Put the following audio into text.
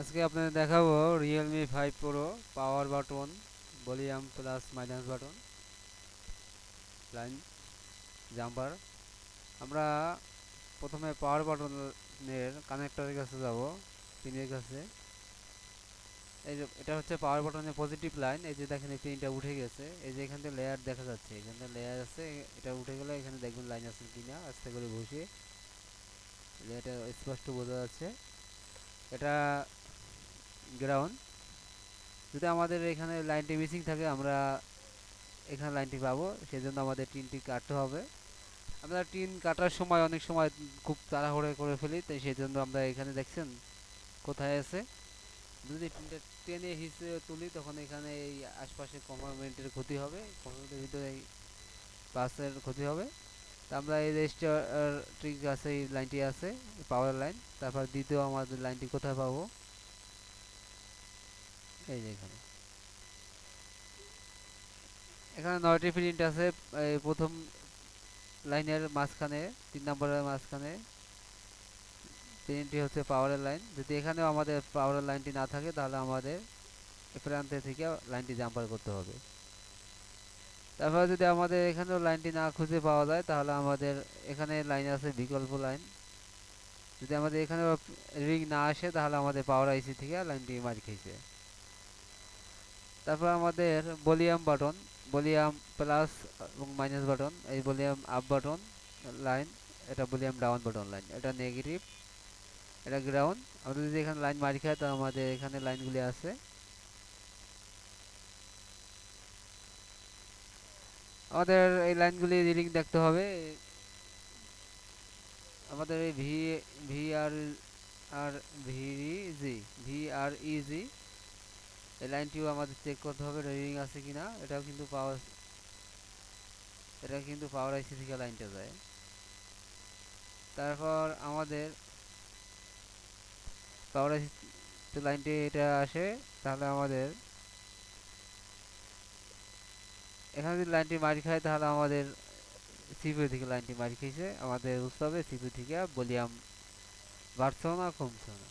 আজকে আপনাদের দেখাবো Realme five pro power button volume plus minus button line jumper আমরা প্রথমে পাওয়ার বাটনের কানেক্টরের কাছে যাব পিনের কাছে। এই যে, এটা হচ্ছে পাওয়ার বাটনের পজিটিভ লাইন এই যে দেখেন এই পিনটা উঠে গেছে। এই যে এখান থেকে লেয়ার দেখা যাচ্ছে, এখানে লেয়ার আছে, এটা উঠে গেলে এখানে দেখবেন লাইন আছে কিনা, আস্তে করে বসিয়ে। এটা স্পষ্ট বোঝা যাচ্ছে। এটা গ্রাউন্ড যদি আমাদের এখানে লাইনটি মিসিং থাকে, আমরা এখানে লাইনটি পাবো। সেই জন্য আমাদের টিনটি কাটতে হবে। আমরা টিন কাটার সময় অনেক সময় খুব তাড়াহুড়ো করে ফেলি, তাই সেই জন্য আমরা এখানে দেখছেন কোথায় আছে। যদি টিনটা টেনে হিসে তুলি, তখন এখানে এই আশপাশে কমারমেন্টের ক্ষতি হবে। কমারমেন্টের ভিতরে এই বাসের ক্ষতি হবে। তা আমরা এই রেজিস্টার ট্রিক আছে, এই লাইনটি আছে পাওয়ার লাইন তারপর দ্বিতীয় আমাদের লাইনটি কোথায় পাবো? এই যে এখানে। এখানে নয়টি প্রিন্ট আছে প্রথম লাইনের মাঝখানে, তিন নম্বরের মাঝখানে। প্রিন্টটি হচ্ছে পাওয়ারের লাইন যদি এখানেও আমাদের পাওয়ারের লাইনটি না থাকে, তাহলে আমাদের প্রান্তে থেকে লাইনটি জাম্পার করতে হবে। তারপর যদি আমাদের এখানেও লাইনটি না খুঁজে পাওয়া যায়, তাহলে আমাদের এখানে লাইন আছে বিকল্প লাইন যদি আমাদের এখানে রিং না আসে, তাহলে আমাদের পাওয়ার আইসি থেকে লাইনটি মার খেয়েছে। তারপর আমাদের ভলিউম বাটন, ভলিউম প্লাস এবং মাইনাস বাটন, এই ভলিউম আপ বাটন লাইন, এটা ভলিউম ডাউন বাটন লাইন, এটা নেগেটিভ, এটা গ্রাউন্ড। আমাদের যদি এখানে লাইন মারি খায় তো আমাদের এখানে লাইনগুলি আছে। আমাদের এই লাইনগুলি রিডিং দেখতে হবে। আমাদের এই V V R R V G V R E G এই লাইনটিও আমাদের চেক করতে হবে রিডিং আছে কিনা, এটাও কিন্তু পাওয়ার এটা কিন্তু পাওয়ার আইসি থেকে লাইনটা যায়। তারপর আমাদের পাওয়ার আইসি লাইনটি এটা আসে, তাহলে আমাদের এখানে যদি লাইনটি মারি খায়, তাহলে আমাদের সিপিউ থেকে লাইনটি মারি খেয়েছে আমাদের হবে সিপিউ থেকে ভলিউম বাড়ছেও না কমছেও না।